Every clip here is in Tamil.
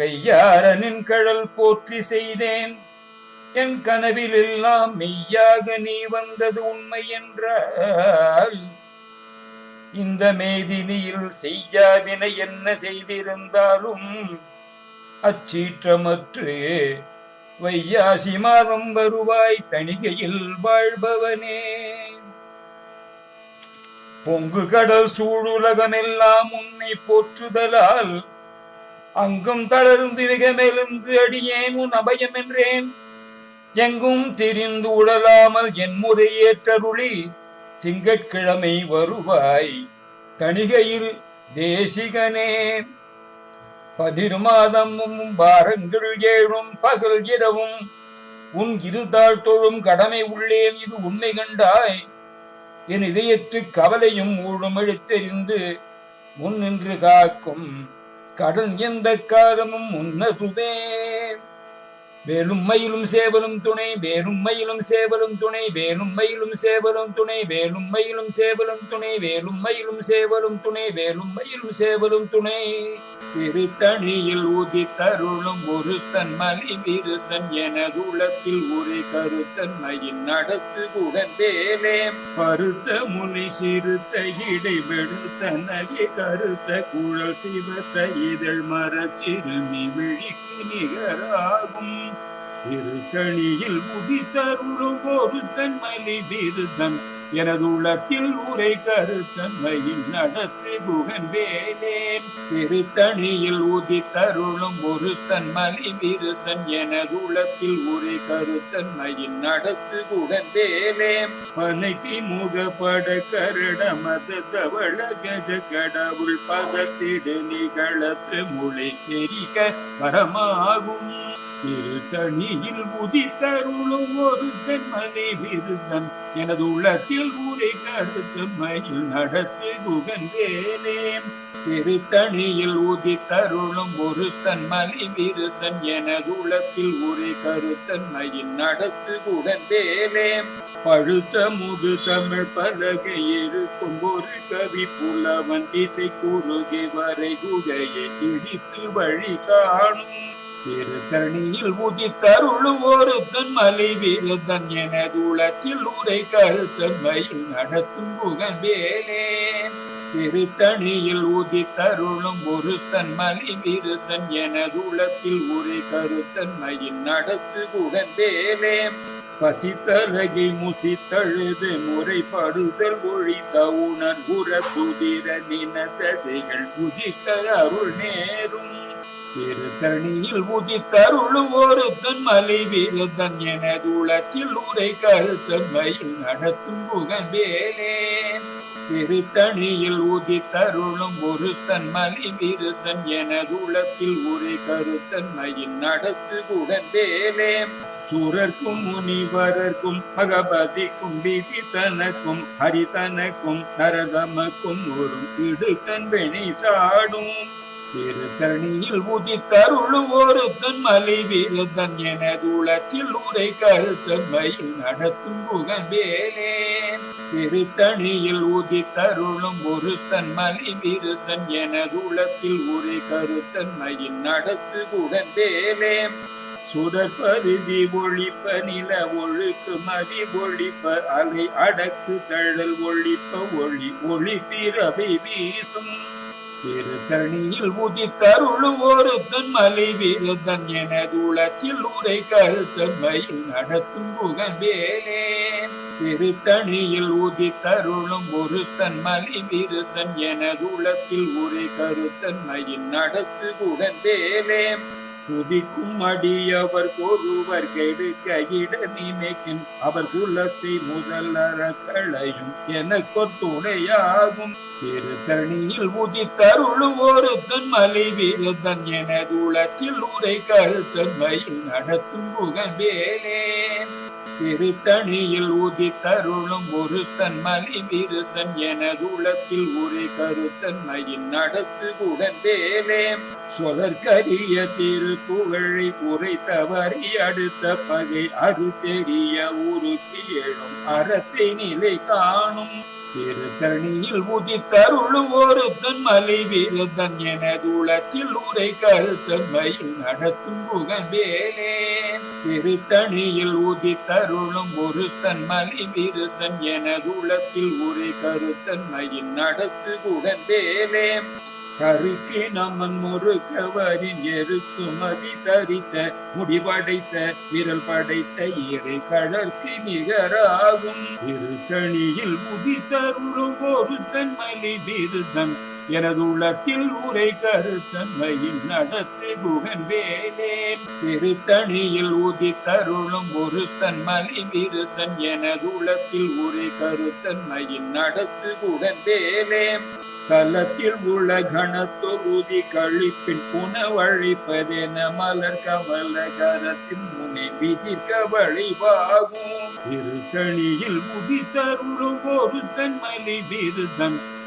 கையாரனின் கழல் போற்றி செய்தேன். என் கனவில் எல்லாம் மெய்யாக நீ வந்தது உண்மை என்றால் இந்த மேதினியில் செய்யாவினை என்ன செய்திருந்தாலும் அச்சீற்றமற்று வையாசி மாதம் வருவாய் தணிகையில் வாழ்பவனே. பொங்கு கடல் சூழுலகமெல்லாம் உன்னை போற்றுதலால் அங்கும் தளர்ந்து மிகமெழுந்து அடியேன் உன் அபயம் என்றேன். எங்கும் திரிந்து உழலாமல் என் முறையேற்றருளி திங்கட்கிழமை வருவாய் தணிகையில் தேசிகனே. பதிர்மாதமும் வாரங்கள் ஏழும் பகல் இரவும் உன் இருதாள் தொழும் கடமை உள்ளேன் இது உண்மை கண்டாய். என் இதயத்து கவலையும் ஊழும் எழுத்தெறிந்து முன் நின்று காக்கும் கடல் எந்த காலமும் உன்னதுவே. வேலும் மயிலும் சேவலும் துணை வேலும் மயிலும் சேவலும் துணை வேலும் மயிலும் சேவலும் துணை வேலும் மயிலும் சேவலும் துணை வேலும் மயிலும் சேவலும் துணை வேலும் மயிலும் சேவலும் துணை. திருத்தணியில் ஊதி தருளும் ஒரு தன் மலி விருதன் எனது உளத்தில் உரை கருத்தன்மையின் நடத்து குகன் வேலே. பருத்த முனி சிறுத்த இடை வெடுத்த நகை கருத்த குழல் சிவத்த இதழ் மர சிறுமி விழிக்கு நிகராகும். திருத்தணியில் உதித்தருளும் ஒரு தன்மலி விருதன் எனது உள்ளத்தில் உரை கருத்தன்மையில் நடத்து குகன் வேலேன். திருத்தணியில் உதித்தருளும் ஒரு தன்மலி விருதன் எனது உள்ளத்தில் உரை கருத்தன்மையில் நடத்து குகன் வேலேன். பனைக்கு முகப்பட கருட மத தவள கஜ கடவுள் பதத்திடு நிகழத்து முளை தெரிக. வரமாகும் திருத்தணியில் உதித்தருளும் ஒரு தென்மலை விருதன் எனது உள்ளத்தில் ஊரை கருத்தன்மையில் நடத்து குகன் திருத்தணியில் உதித்தருளும் ஒரு தன்மலை விருதன் எனது உள்ளத்தில் ஊரை கருத்தன்மையில் நடத்து குகன் பழுத்த முது தமிழ் பலகை இருக்கும் ஒரு கவி புலவன் இசை குறுகி வரை குகையை இடித்து வழி காணும். திருத்தணியில் உதித்தருளும் ஒரு தன்மலை வீரதன் எனது உளத்தில் உரை கருத்தன்மையில் நடத்தும் புகழ் வேலே திருத்தணியில் உதித்தருளும் ஒரு தன்மலை வீரதன் எனது உளத்தில் உரை கருத்தன்மையில் நடத்து புகழ் வேலே பசித்தலகை முசித்தழுது முறைப்படுதல் ஒழித்த உணர் உற துதிர நின தசைகள் புதிக்க அருள் நேரும். திருத்தணியில் உதித்தருளும் ஒரு தன்மலை வீரதன் எனது உளச்சில் உரை கருத்தன்மையில் நடத்தும் புகழ் திருத்தணியில் உதித்தருளும் ஒரு தன்மலை விருதன் எனது உளத்தில் உரை கருத்தன்மையில் நடத்து புகழ் சூரர்க்கும் முனிவரர்க்கும் பகபதிக்கும் விதி தனக்கும் ஹரிதனக்கும் நரதமக்கும் ஒரு இடுக்கன் வெணி சாடும். திருத்தணியில் உதித்தருளும் ஒரு தன்மலை வீரதன் எனது உளத்தில் உரை கருத்தன்மையில் நடத்தும் புகழ் வேலே. திருத்தணியில் உதித்தருளும் ஒரு தன்மலை வீரதன் எனது உளத்தில் உரை கருத்தன்மையில் நடத்து புகழ் வேலே. சுடற்பருதி ஒழிப்ப நில ஒழுக்கு மதி ஒழிப்ப அலை அடக்கு தழல் ஒழிப்ப ஒளி ஒளி பிறவை வீசும். திருத்தணியில் உதித்தருளும் ஒரு தன்மலை வீரதன் எனது உளத்தில் உரை கருத்தன்மையில் நடத்தும் புகழ் வேலே. திருத்தணியில் உதித்தருளும் ஒரு தன்மலை வீரதன் எனது உளத்தில் உரை கருத்தன்மையில் நடத்து புகழ் வேலே துதிக்கும் அடியவர் ஒருவர் கெடுக்க இட நினைக்கின். அவர் குலத்தை முதல் அறக்களையும் எனக்கு துணையாகும் திருத்தணியில் உதித்தருளும் ஒரு தன்மலை வீரதன் எனது உளத்தில் உரை கருத்தன்மையில் நடத்தும் புகழ் வேலே. திருத்தணியில் உதித்தருளும் ஒருத்தன் மலி விருதன் எனது உளத்தில் உரை கருத்தன்மையில் நடத்து புகழ் வேலே. சொலற்கரிய திருப்புகழை உரை தவறி அடுத்த பகை அரு தெரிய உருக்கி எழும் அறத்தை நிலை காணும். திருத்தணியில் உதித்தருளும் ஒருத்தன் மலை வீரதன் எனது உளத்தில் உரை கருத்தன்மையில் நடத்தும் புகழ்வேலே திருத்தணியில் உதித்தருளும் ஒருத்தன் மலை வீரதன் எனது உளத்தில் உரை கருத்தன்மையில் நடத்து புகழ்வேலே கருக்கி நமன் முறுக்கவரின் எருக்கு மதி தரித்த முடிவடைத்த விரல் படைத்த இறை கழற்கு நிகராகும். திருத்தணியில் முதி தருளும் ஒரு தன் மலி விருதம். எனது உள்ளத்தில் உரை கருத்தன்மையில் நடத்து குகன் வேலேன். திருத்தணியில் உதித்தருளும் ஒரு தன்மலி விருதன் எனது உள்ளத்தில் உரை கருத்தன்மையில் நடத்து குகன் வேலேன். தலத்தில் உள்ள கணத்தொகுதி கழிப்பின் புனவழிப்பதென மலர் கமல கரத்தின் முனை விதிக்க வழிவாகும். திருத்தணியில் உதித்தருளும் ஒரு தன்மலி விருதன்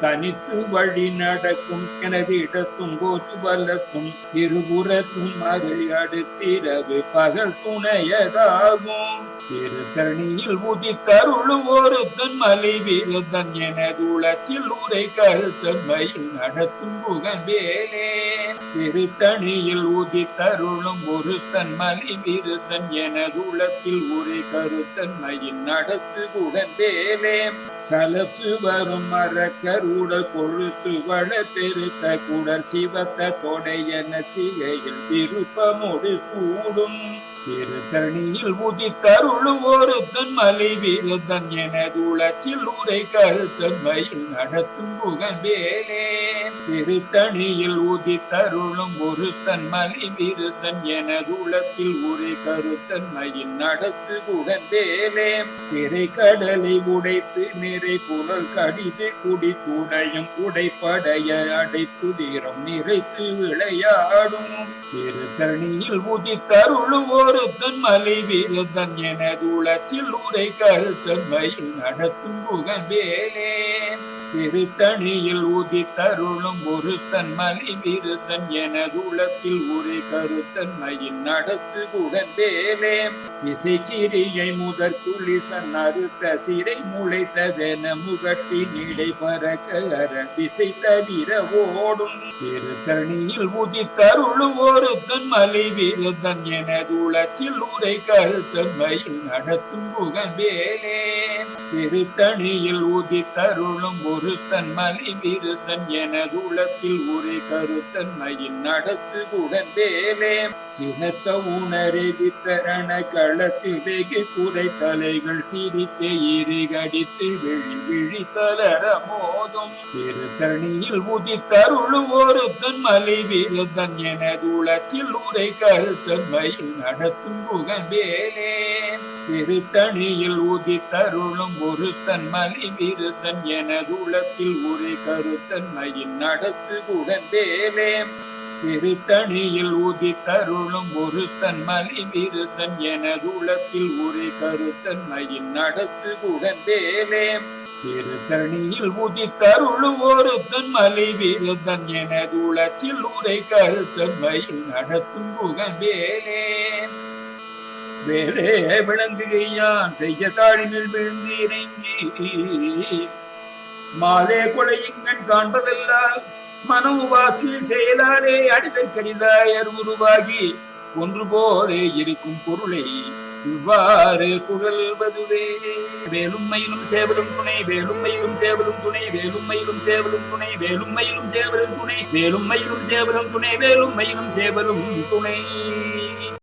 தனித்து வழி நடக்கும் எனது இடத்தும் போது வல்லத்தும் இருபுறத்தும் மறு அடுத்திரவு பகல் துணையதாகும். திருத்தணியில் உதித்தருளும் ஒரு தன்மலை வீரதன் எனது உளத்தில் உரை கருத்தன்மையில் நடத்தும் புகன் வேலே. திருத்தணியில் உதித்தருளும் ஒரு தன்மலை வீரதன் எனது உளத்தில் உரை கருத்தன்மையில் நடத்து புகன் வேலே. சலத்து வரும் மரக்கரு கூட கொழுத்து வள பெருத்த குடர் சிவத்த தொடையன சிகையில் விருப்பமோடு சூடும். திருத்தணியில் உதித்தருளும் ஒருத்தன் மலை விருதன் எனது உளச்சில் உரை கருத்தன்மையில் நடத்தும் புகழ் வேலே திருத்தணியில் உதித்தருளும் ஒருத்தன் மலி விருதன் எனது உளத்தில் உரை கருத்தன்மையில் நடத்து குகந்தேலே திரை கடலை உடைத்து நிறை புலல் கடிது குடி குடையும் உடைப்படைய அடைப்புதிரம் நிறைத்து விளையாடும். திருத்தணியில் உதித்தருளும் ஒருத்தன் மலி விருதன் எனது உளச்சில் உரை கருத்தன்மையில் நடத்தும் குகந்தேலே திருத்தணியில் உதித்தருளும் ஒருத்தன் மலை விருதன் எனது உலத்தில் ஒரே கருத்தன்மையின் நடத்து புகன் திசை கிரியை முதற் குளிசன் அறுத்த சிறை முளைத்ததென முகட்டி நீடை பறக்க அற திசை தவிர ஓடும் திருத்தணியில் உதித்தருளும் ஒருத்தன் மலை விருதன் எனது உலத்தில் உரை கருத்தன்மையில் நடத்தும் புகன் வேலே. திருத்தணியில் உதித்தருளும் ஒருத்தன் மலை எனது உலத்தில் ஒரே கருத்தன்மையின் நடத்து புகன் வேலே. சினத்த உணரெதித்தரண களத்தில் வெகு குறை தலைகள் சிரித்து இருகடித்து விழி விழி தளர மோதும். திருத்தணியில் உதித்தருளும் ஒருத்தன் மலை விருதன் எனது உலத்தில் உரை கருத்தன்மையில் நடத்தும் புகன் வேலே. திருத்தணியில் உதித்தருளும் ஒருத்தன் மலி விருதன் எனது உளத்தில் ஒரே கருத்தன்மையின் நடத்து புகன் வேலே திருத்தணியில் உதித்தருளும் ஒருத்தன் மலி விருதன் எனது உளத்தில் ஒரே கருத்தன்மையின் நடத்து புகன் வேலே திருத்தணியில் உதித்தருளும் ஒருத்தன் மலை விருதன் எனது உளத்தில் உரை கருத்தன்மையில் நடத்தும் புகன் வேலே விளங்குகையான் செய்ய தாழினில் விழுந்து இறங்கி மாலே கொலையுங்கண் காண்பதெல்லாம் மனம் வாக்கு செயலாலே அடிதல் கடிதாயர் உருவாகி ஒன்று போலே இருக்கும் பொருளை இவ்வாறு புகழ்வதுவே. வேலும் மயிலும் சேவலும் துணை வேலும் மயிலும் சேவலும் துணை வேலும் மயிலும் சேவலும் துணை வேலும் மயிலும் சேவலும் துணை வேலும் மயிலும் சேவலும் துணை வேலும் மயிலும் சேவலும் துணை.